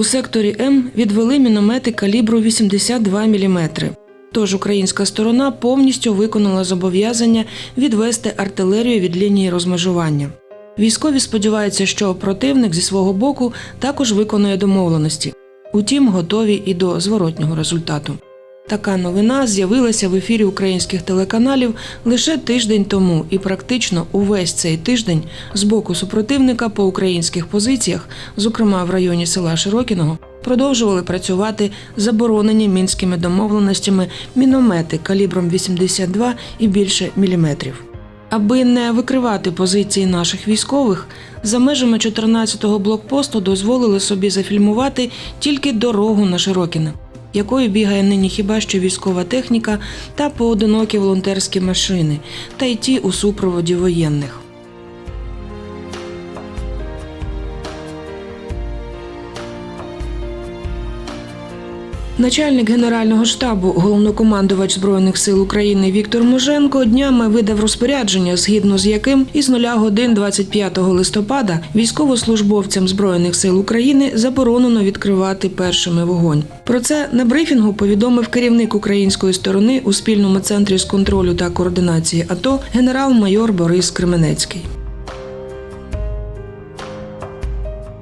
У секторі М відвели міномети калібру 82 мм. Тож українська сторона повністю виконала зобов'язання відвести артилерію від лінії розмежування. Військові сподіваються, що противник зі свого боку також виконує домовленості. Утім, готові і до зворотнього результату. Така новина з'явилася в ефірі українських телеканалів лише тиждень тому, і практично увесь цей тиждень з боку супротивника по українських позиціях, зокрема в районі села Широкіного, продовжували працювати заборонені мінськими домовленостями міномети калібром 82 і більше міліметрів. Аби не викривати позиції наших військових, за межами 14-го блокпосту дозволили собі зафільмувати тільки дорогу на Широкіне, якою бігає нині хіба що військова техніка та поодинокі волонтерські машини, та й ті у супроводі воєнних. Начальник Генерального штабу, головнокомандувач Збройних сил України Віктор Муженко днями видав розпорядження, згідно з яким із 0 годин 25 листопада військовослужбовцям Збройних сил України заборонено відкривати першими вогонь. Про це на брифінгу повідомив керівник української сторони у спільному центрі з контролю та координації АТО генерал-майор Борис Кременецький.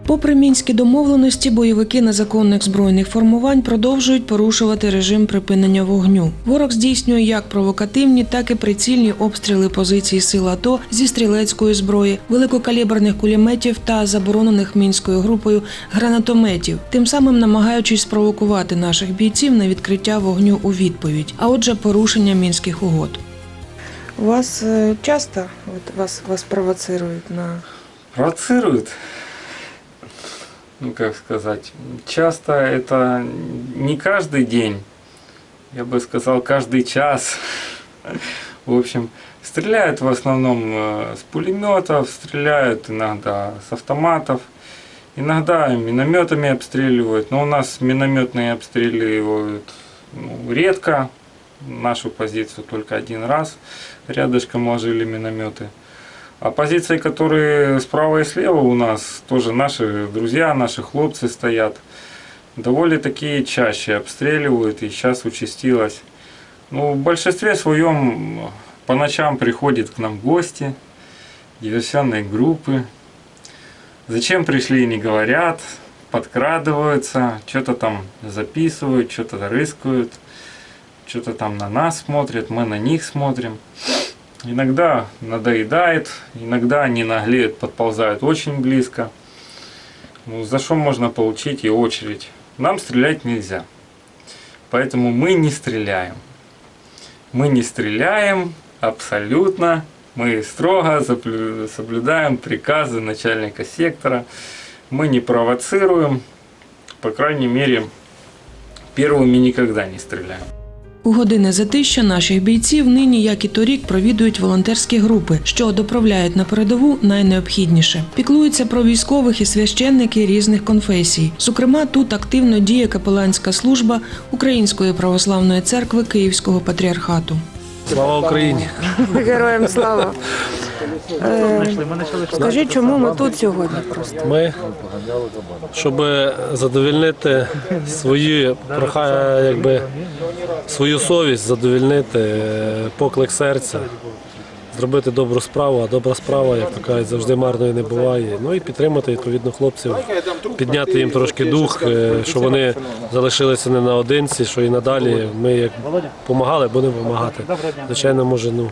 Попри мінські домовленості, бойовики незаконних збройних формувань продовжують порушувати режим припинення вогню. Ворог здійснює як провокативні, так і прицільні обстріли позицій сил АТО зі стрілецької зброї, великокаліберних кулеметів та заборонених мінською групою гранатометів, тим самим намагаючись спровокувати наших бійців на відкриття вогню у відповідь, а отже, порушення мінських угод. Вас часто вас, вас провоцирують на Провоцируют. Ну, как сказать, часто это не каждый день, я бы сказал, каждый час. В общем, стреляют в основном э, с пулеметов, стреляют иногда с автоматов, иногда минометами обстреливают, но у нас минометные обстреливают ну, редко, нашу позицию только один раз, рядышком ложили минометы. А позиции, которые справа и слева у нас, тоже наши друзья, наши хлопцы стоят. Довольно такие чаще обстреливают, и сейчас участилось. Ну, в большинстве своем по ночам приходят к нам гости, диверсионные группы. Зачем пришли, не говорят, подкрадываются, что-то там записывают, что-то рыскают, что-то там на нас смотрят, мы на них смотрим. Иногда надоедает, иногда они наглеют, подползают очень близко. Ну, за что можно получить и очередь. Нам стрелять нельзя. Поэтому мы не стреляем. Мы не стреляем абсолютно. Мы строго соблюдаем приказы начальника сектора. Мы не провоцируем. По крайней мере, первыми никогда не стреляем. У години затища наших бійців нині, як і торік, провідують волонтерські групи, що доправляють на передову найнеобхідніше. Піклуються про військових і священники різних конфесій. Зокрема, тут активно діє капеланська служба Української православної церкви Київського патріархату. Слава Україні! Героям слава. Е, Скажіть, чому ми тут сьогодні просто? Ми, щоб задовільнити свої прохання, якби свою совість, задовільнити е, поклик серця, зробити добру справу, а добра справа, як то кажуть, завжди марною не буває. Ну і підтримати відповідно хлопців, підняти їм трошки дух, е, щоб вони залишилися не наодинці, що і надалі ми як допомагали, будемо допомагати. Звичайно, може, ну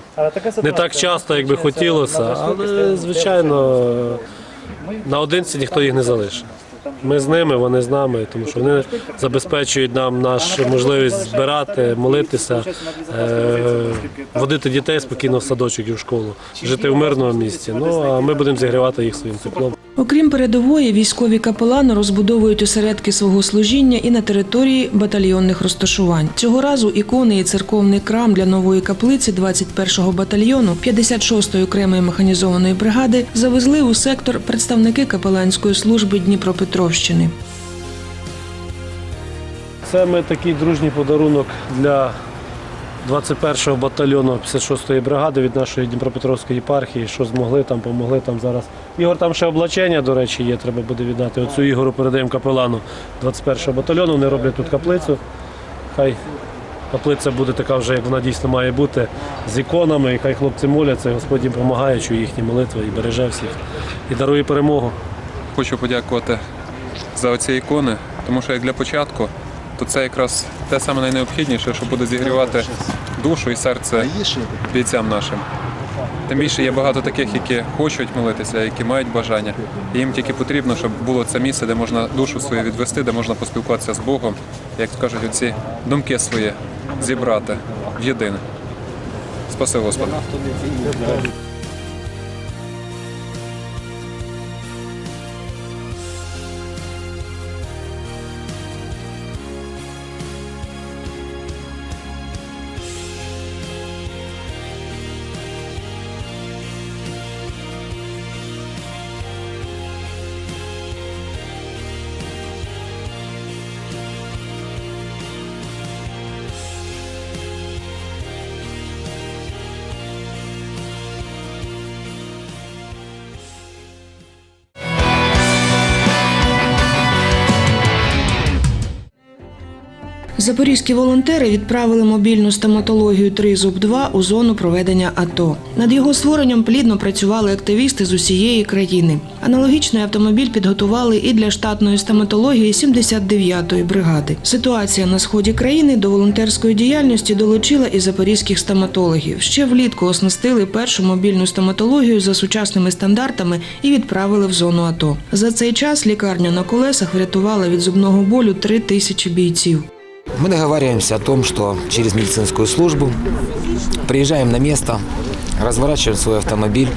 не так часто, як би хотілося, але звичайно наодинці ніхто їх не залишить. Ми з ними, вони з нами, тому що вони забезпечують нам нашу можливість збирати, молитися, е, водити дітей спокійно в садочок і в школу, жити в мирному місці. Ну а ми будемо зігрівати їх своїм теплом. Окрім передової, військові капелани розбудовують осередки свого служіння і на території батальйонних розташувань. Цього разу ікони і церковний крам для нової каплиці 21-го батальйону 56-ї окремої механізованої бригади завезли у сектор представники капеланської служби Дніпропетровщини. Це ми такий дружній подарунок для 21-го батальйону 56-ї бригади від нашої Дніпропетровської єпархії, що змогли там, помогли там зараз. Ігор, там ще облачення, до речі, є, треба буде віддати. Оцю Ігору передаємо капелану 21-го батальйону. Вони роблять тут каплицю. Хай каплиця буде така вже, як вона дійсно має бути, з іконами, і хай хлопці моляться, і Господь їм допомагає, чує їхні молитви і береже всіх, і дарує перемогу. Хочу подякувати за оці ікони, тому що як для початку, то це якраз те саме найнеобхідніше, що буде зігрівати душу і серце бійцям нашим. Тим більше є багато таких, які хочуть молитися, які мають бажання. І їм тільки потрібно, щоб було це місце, де можна душу свою відвести, де можна поспілкуватися з Богом, як кажуть, оці думки свої зібрати в єдине. Спаси Господи. Запорізькі волонтери відправили мобільну стоматологію 3 зуб 2 у зону проведення АТО. Над його створенням плідно працювали активісти з усієї країни. Аналогічний автомобіль підготували і для штатної стоматології 79-ї бригади. Ситуація на сході країни до волонтерської діяльності долучила і запорізьких стоматологів. Ще влітку оснастили першу мобільну стоматологію за сучасними стандартами і відправили в зону АТО. За цей час лікарня на колесах врятувала від зубного болю 3 тисячі бійців. Мы договариваемся о том, что через медицинскую службу приезжаем на место, разворачиваем свой автомобиль,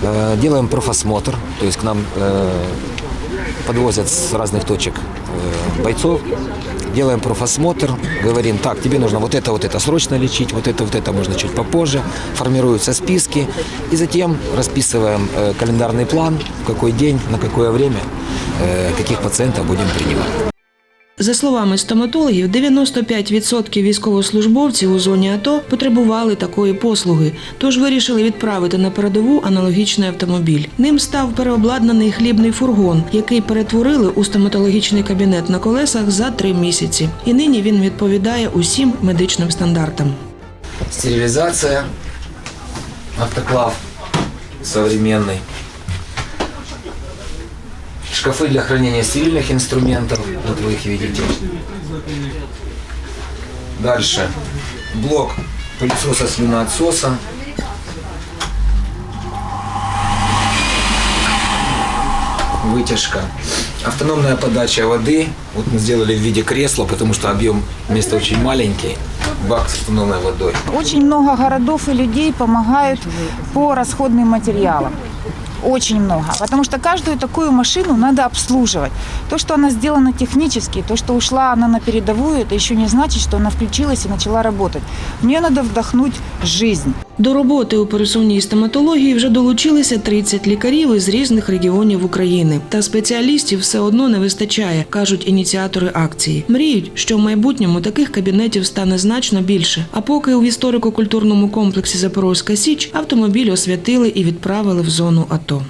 э, делаем профосмотр, то есть к нам э, подвозят с разных точек э, бойцов, делаем профосмотр, говорим, так, тебе нужно вот это, вот это срочно лечить, вот это, вот это можно чуть попозже, формируются списки, и затем расписываем календарный план, в какой день, на какое время, каких пациентов будем принимать. За словами стоматологів, 95% військовослужбовців у зоні АТО потребували такої послуги, тож вирішили відправити на передову аналогічний автомобіль. Ним став переобладнаний хлібний фургон, який перетворили у стоматологічний кабінет на колесах за три місяці. І нині він відповідає усім медичним стандартам. Стерилизация, автоклав современный, шкафы для хранения стерильных инструментов, вот вы их видите. Дальше блок пылесоса слюноотсоса. Вытяжка. Автономная подача воды. Вот мы сделали в виде кресла, потому что объем места очень маленький. Бак с автономной водой. Очень много городов и людей помогают по расходным материалам. Очень много. Потому что каждую такую машину надо обслуживать. То, что она сделана технически, то, что ушла она на передовую, это еще не значит, что она включилась и начала работать. В надо вдохнуть жизнь. До роботи у пересувній стоматології вже долучилися 30 лікарів із різних регіонів України. Та спеціалістів все одно не вистачає, кажуть ініціатори акції. Мріють, що в майбутньому таких кабінетів стане значно більше. А поки у історико-культурному комплексі Запорозька Січ автомобіль освятили і відправили в зону АТО.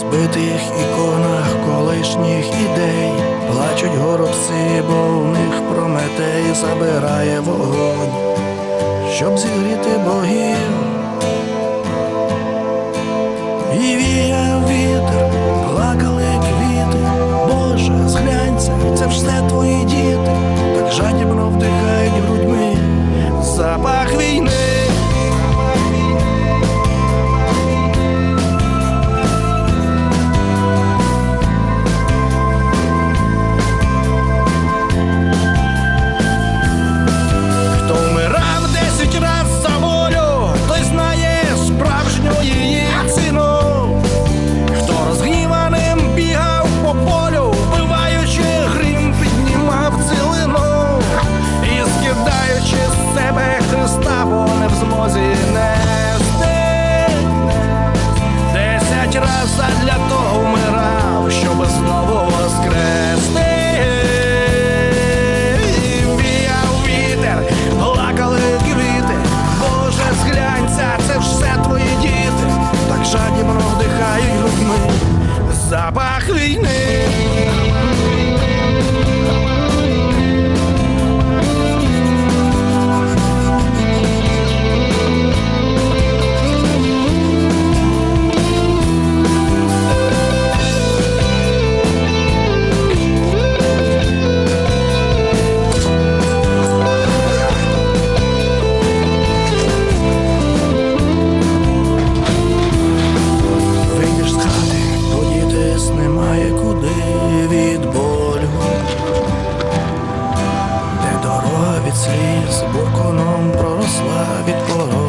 На розбитих іконах колишніх ідей плачуть горобці, бо в них Прометей забирає вогонь, щоб зігріти богів. сліз бурконом проросла від кору.